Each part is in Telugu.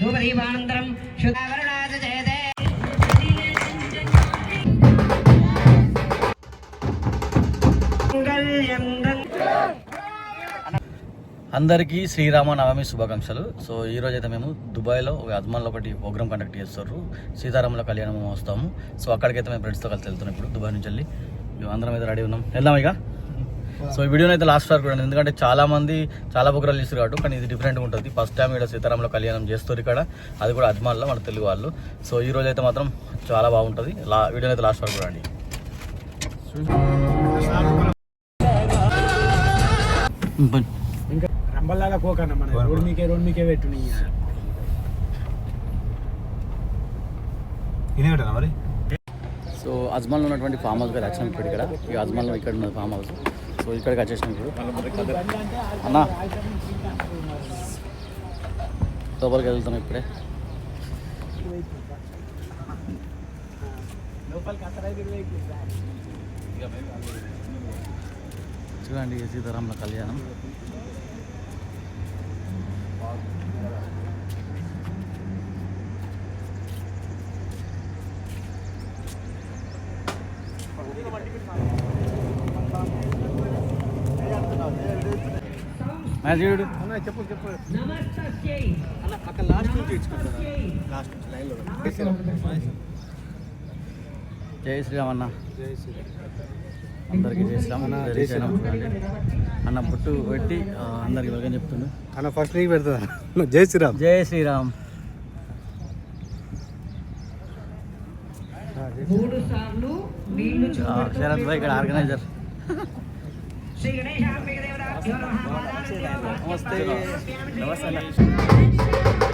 ధూపదీపానంతరం శుద్ధావరణాచ జయతే అందరికీ శ్రీరామ నవమి శుభాకాంక్షలు. సో ఈ రోజు అయితే మేము దుబాయ్లో ఒక అజ్మాన్లో ఒకటి ప్రోగ్రామ్ కండక్ట్ చేస్తారు. సీతారాముల కళ్యాణం వస్తాము. సో అక్కడికైతే మేము ఫ్రెండ్స్తో కలిసి వెళ్తున్నాం ఇప్పుడు దుబాయ్ నుంచి వెళ్ళి. మేము అందరం అయితే రెడీ ఉన్నాం. వెళ్దాం ఇక. సో ఈ వీడియోని అయితే లాస్ట్ వరకు చూడండి. ఎందుకంటే చాలా మంది చాలా ప్రోగ్రాలు చేస్తారు కాబట్టి కానీ ఇది డిఫరెంట్గా ఉంటుంది. ఫస్ట్ టైం ఇక్కడ సీతారాముల కళ్యాణం చేస్తారు ఇక్కడ. అది కూడా అజ్మాన్లో మన తెలుగు వాళ్ళు. సో ఈ రోజు అయితే మాత్రం చాలా బాగుంటుంది. లా వీడియోని అయితే లాస్ట్ వరకు చూడండి. రంబల్లాగా కోకన్న మన రోడ్ మీకే రోడ్ మీకే పెట్టు నీ. ఇదే కట్టనా మరి? సో అజ్మాన్లో ఉన్నటువంటి ఫామ్ వచ్చినాం ఇప్పుడు ఇక్కడ. ఈ అజ్మాన్లో ఇక్కడ ఉన్నది ఫామ్ హౌస్ సో ఇక్కడికి వచ్చేసినాం ఇప్పుడు. అన్నా. లోపలికి వెళ్తున్నాం ఇప్పుడే. చూడండి సీతారాముల కళ్యాణం. చూడు. చెప్పు చెప్పు. నమస్తస్యై అన్న అక్కడ లాస్ట్ నుంచి ఇచ్చుకుంటా లాస్ట్ లైన్లో జై శ్రీరామ్. అన్న జై శ్రీరామ్ అందరికీ జై శ్రీరామ్ అన్న, జై శ్రీరామ్ అన్న పుట్టు పెట్టి అందరికీ వెల్కమ్ చెప్తుండు. అన్న ఫస్ట్ నీకు పెడతా జై శ్రీరామ్. జై శ్రీరామ్. శరత్ భాయ్ ఇక్కడ ఆర్గనైజర్. శ్రీ నమః. నమస్తే నమస్తే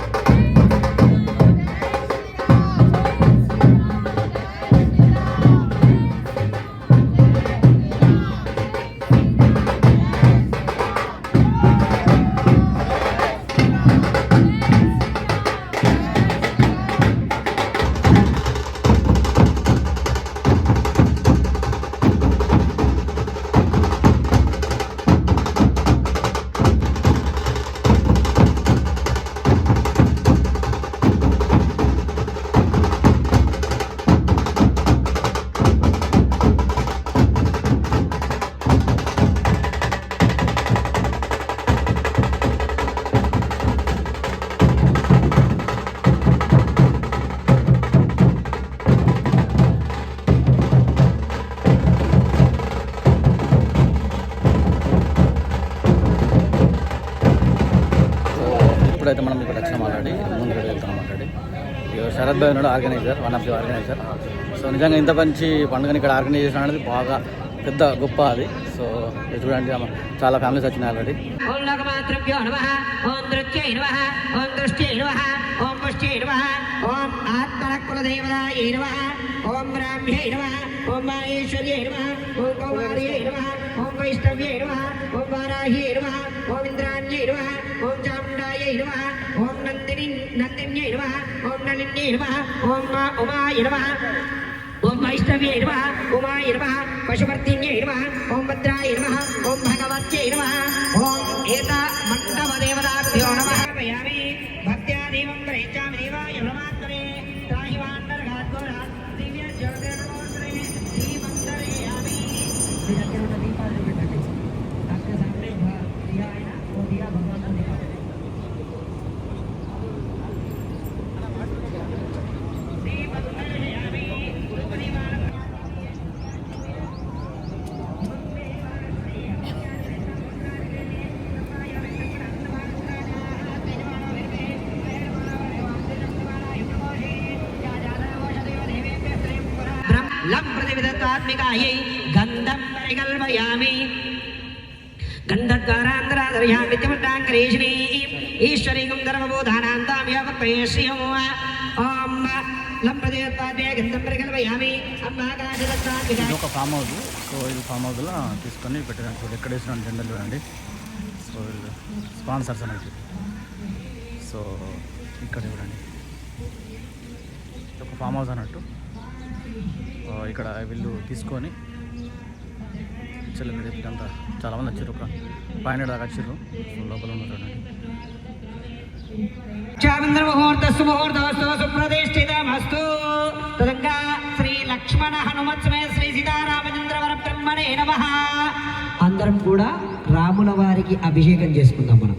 శరద్ భాయ్ ఉన్నాడు organiser one of the organiser. So నిజంగా ఇంత మంచి పండుగని ఇక్కడ ఆర్గనైజ్ చేసిన అనేది బాగా పెద్ద గొప్ప అది. సో ఇది చూడండి చాలా ఫ్యామిలీస్ వచ్చినాయి ఆల్రెడీ ఓం లోకమాతృభ్యో ఓం దృత్యై ఓం దృష్ట్యై బ్రాహ్మ్యై నమః ఓం మాహేశ్వర్యై నమః ఓం కౌమార్యై నమః వైష్ణవ్యై నమ ఓం వారాహ్యై నమ ఓం ఇంద్రాణ్యై నమ ఓం చాముండాయై నమ ఓం నందిని నందిన్యై నమ ఓం నలిన్యై నమ ఓం మా ఉమాయ నమ ఓం వైష్ణవ్యై నమ ఉమాయ నమ పశువర్తిన్యై నమ ఓం భద్రాయ నమ ఓం భగవత్యై నమ ఓం ఏత మండవ నమః ప్రతివిదత్వాత్మికాయై గంధం పరికల్పయామి గంధద్వారాంతరాదర్యాం విద్యముద్రాంకరేషిణీ ఈశ్వరీకం ధర్మబోధానాంతామ్యోపక్రయేశ్రియం ఓం లం ప్రతివిదత్వాత్మే ఇది ఒక ఫామ్ హౌస్ సో ఇది ఫామ్ హౌస్లో తీసుకొని పెట్టాను సో ఎక్కడ వేసిన జెండలు చూడండి సో స్పాన్సర్స్ అనేది. సో ఇక్కడ చూడండి. ఒక ఫామ్ హౌస్ అన్నట్టు. ఇక్కడ వీళ్ళు తీసుకొని చెల్లెలు ఇదంతా చాలామంది వచ్చారు ఒక ఫైవ్ హండ్రెడ్ దాకా వచ్చారు. సో లోపల ఉన్నారు చూడండి. చాంద్రముహూర్తస్సు ముహూర్తవస్తు సుప్రతిష్ఠితమస్తు తదంగా శ్రీ లక్ష్మణ హనుమత్సమే శ్రీ సీతారామచంద్ర వర బ్రహ్మణే నమ. అందరం కూడా రాముల వారికి అభిషేకం చేసుకుందాం మనం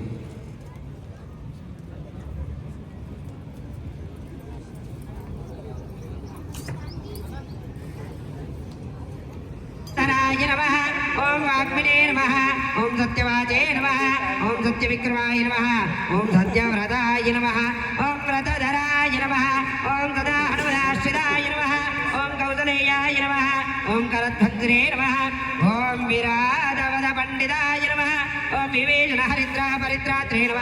ధనాయ నమ ఓం వాగ్మినే నమ ఓం సత్యవాచే నమ ఓం సత్యవిక్రమాయ నమ ఓం సత్యవ్రతాయ నమ ఓం వ్రతధరాయ నమ ఓం సదా హనుమదాశ్రితాయ నమ ఓం కౌసలేయాయ నమ ఓం కరధ్వగ్రే నమ ఓం విరాధవద పండితాయ నమ ఓం వివేచన హరిద్రా పరిత్రాత్రే నమ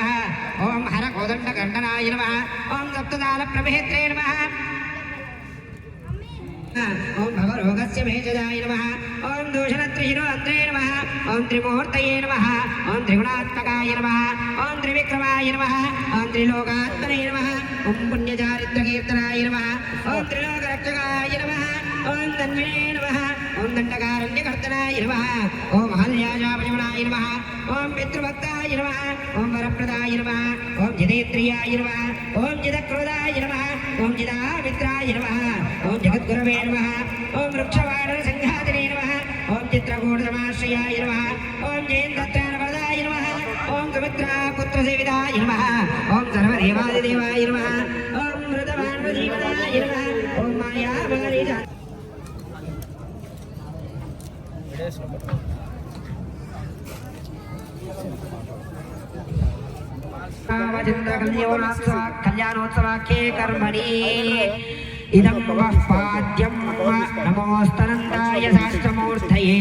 ఓం హర కోదండ గండనాయ నమ ఓం సప్తదాల ప్రభేత్రే నమ ఓం భవరోగస్య మేజదాయ నమ ఓం దూషణత్రిశిరోత్రే నమ ఓం త్రిమూర్తయే నమ ఓం త్రిగుణాత్మకాయ నమ ఓం త్రివిక్రమాయ నమ ఓం త్రిలోకాత్మనే నమ ఓం పుణ్యచారిత్రకీర్తనాయ నమ ఓం త్రిలోకరక్షకాయ నమ ఓం తన్వినే నమః ఓం దండకారణ్యకర్తనాయ నమః ఓం హల్యాజాపజమనాయ నమః ఓం పితృభక్తాయ నమః ఓం వరప్రదాయ నమః ఓం జితేత్రియాయ నమః ఓం జితక్రోధాయ నమః ఓం జితామిత్రాయ నమః ఓం జగద్గురవే నమః ఓం వృక్షవాణర సంఘాదినే నమః ఓం చిత్రకూటమాశ్రయాయ నమః ఓం జయంతత్రానపదాయ నమః ఓం సుమిత్రా పుత్రసేవితాయ నమః ఓం సర్వదేవాదిదేవాయ నమః ఓం మృతమానవజీవనాయ నమః ఓం మాయామారీజా కళ్యాణోత్సవాఖ్యే కర్మణి. ఇదం వః పాద్యం నమోస్తనందాయ శాస్త్రమూర్ధయే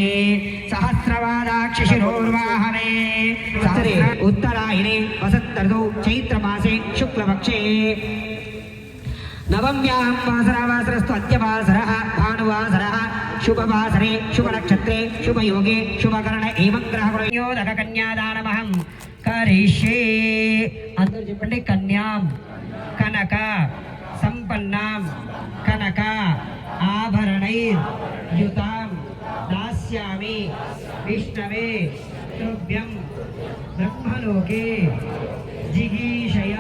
సహస్రవాదాక్షి శిరోర్వాహవే సహస్రే ఉత్తరాయణే వసంతర్దౌ చైత్రమాసే శుక్లపక్షే. నవమ్యాం వాసరావాసరస్తు అత్యవాసరः భానువాసరः శుభవాసరే శుభనక్షత్రే శుభయోగే శుభకరణ ఏమం గ్రహయోదక కన్యాదానమహం కరిష్యే అందరూ చెప్పండి కన్యాం కనక సంపన్నాం కనక ఆభరణైర్ యుతాం దాస్యామి విష్ణవే తుభ్యం బ్రహ్మలోకే జిగీషయ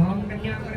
ఓం కన్యాకర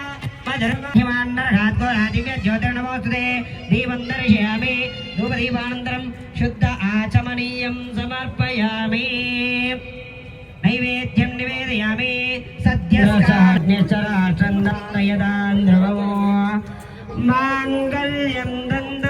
మధుర్మహిమాన్నరషాద్గోరాదివ్య జ్యోతిర్నమోస్తుతే దీపం దర్శయామి ధూపదీపానంతరం శుద్ధ ఆచమనీయం సమర్పయామి నైవేద్యం నివేదయామి సద్యశ్చరాచందానయదాంధ్రువో మాంగళ్యం దందునానేన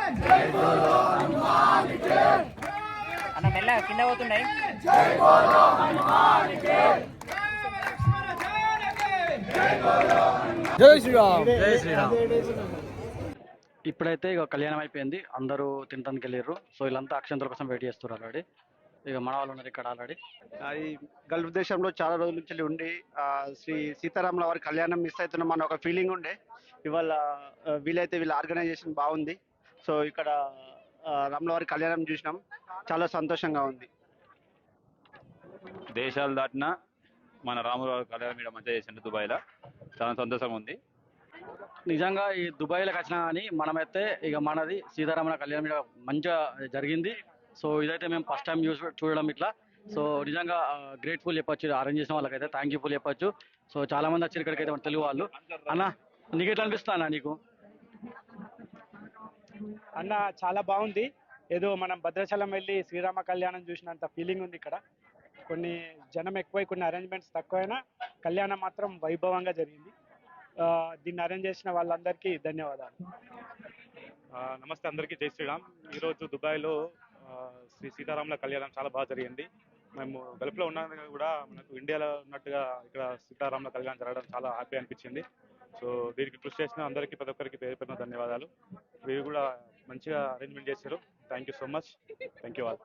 జై బోలో హనుమానికి అన్న మెల్ల కింద పోతున్నాయి రామ లక్ష్మణ జానకి జై శ్రీరామ్. ఇప్పుడైతే ఇక కళ్యాణం అయిపోయింది అందరూ తినడానికి వెళ్ళారు సో వీళ్ళంతా అక్షంతల కోసం వెయిట్ చేస్తారు ఆల్రెడీ. ఇక మన వాళ్ళు ఉన్నారు ఇక్కడ ఆల్రెడీ. అది గల్ఫ్ దేశంలో చాలా రోజుల నుంచి ఉండి శ్రీ సీతారాముల వారి కళ్యాణం మిస్ అవుతున్నాం అన్న ఒక ఫీలింగ్ ఉండే. ఇవాళ వీలైతే వీళ్ళ ఆర్గనైజేషన్ బాగుంది. సో ఇక్కడ ఆ, రాముల వారి కళ్యాణం చూసినాం. చాలా సంతోషంగా ఉంది. దేశాలు దాటిన మన రాముల కళ్యాణం మీద మంచిగా చేసిండు దుబాయ్లో. చాలా సంతోషంగా ఉంది. నిజంగా ఈ దుబాయ్లోకి వచ్చినా కానీ మనమైతే ఇక మనది సీతారామన కళ్యాణం మీద మంచిగా జరిగింది. సో ఇదైతే మేము ఫస్ట్ టైం చూసి చూడడం ఇట్లా. సో నిజంగా గ్రేట్ఫుల్ చెప్పొచ్చు. అరేంజ్ చేసిన వాళ్ళకైతే థ్యాంక్ యూ ఫుల్ చెప్పొచ్చు. సో చాలా మంది వచ్చారు ఇక్కడికి అయితే మన తెలుగు వాళ్ళు. అన్న నీకు ఎట్లా అనిపిస్తా అన్న నీకు? అన్న చాలా బాగుంది. ఏదో మనం భద్రాచలం వెళ్ళి శ్రీరామ కళ్యాణం చూసినంత ఫీలింగ్ ఉంది ఇక్కడ. కొన్ని జనం ఎక్కువై కొన్ని అరేంజ్మెంట్స్ తక్కువైనా కళ్యాణం మాత్రం వైభవంగా జరిగింది. దీన్ని అరేంజ్ చేసిన వాళ్ళందరికీ ధన్యవాదాలు. ఆ, నమస్తే అందరికీ జై శ్రీరామ్. ఈరోజు దుబాయ్లో శ్రీ సీతారాముల కళ్యాణం చాలా బాగా జరిగింది. మేము గల్ఫ్లో ఉన్నా కూడా మనకు ఇండియాలో ఉన్నట్టుగా ఇక్కడ సీతారాముల కళ్యాణం జరగడం చాలా హ్యాపీ అనిపించింది. సో దీనికి కృషి చేసిన అందరికీ ప్రతి ఒక్కరికి పేరు పేరున ధన్యవాదాలు. వీరు కూడా మంచిగా అరేంజ్మెంట్ చేశారు. Thank you so much thank you all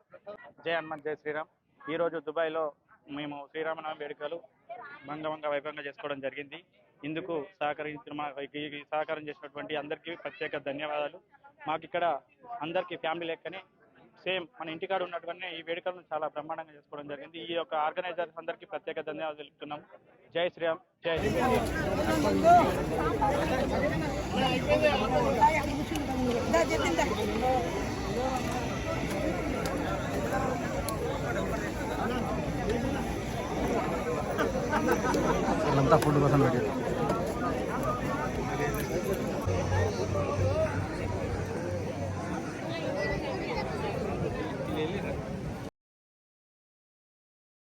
జై హనుమంత్ జై శ్రీరామ్. ఈ రోజు దుబాయ్లో మేము శ్రీరామనవమి వేడుకలు మంగమంగ వైభవంగా చేసుకోవడం జరిగింది. ఇందుకు సహకరించిన మా ఈ సహకారం చేసినటువంటి అందరికీ ప్రత్యేక ధన్యవాదాలు. మాకు ఇక్కడ అందరికీ ఫ్యామిలీ లెక్కనే సేమ్ మన ఇంటికాడ ఉన్నట్టుగానే ఈ వేడుకలను చాలా బ్రహ్మాండంగా చేసుకోవడం జరిగింది. ఈ యొక్క ఆర్గనైజర్స్ అందరికీ ప్రత్యేక ధన్యవాదాలు తెలుపుతున్నాం. జై శ్రీరామ్ జై శ్రీరామ్ వీళ్ళంతా ఫుడ్ కోసం పెట్టారు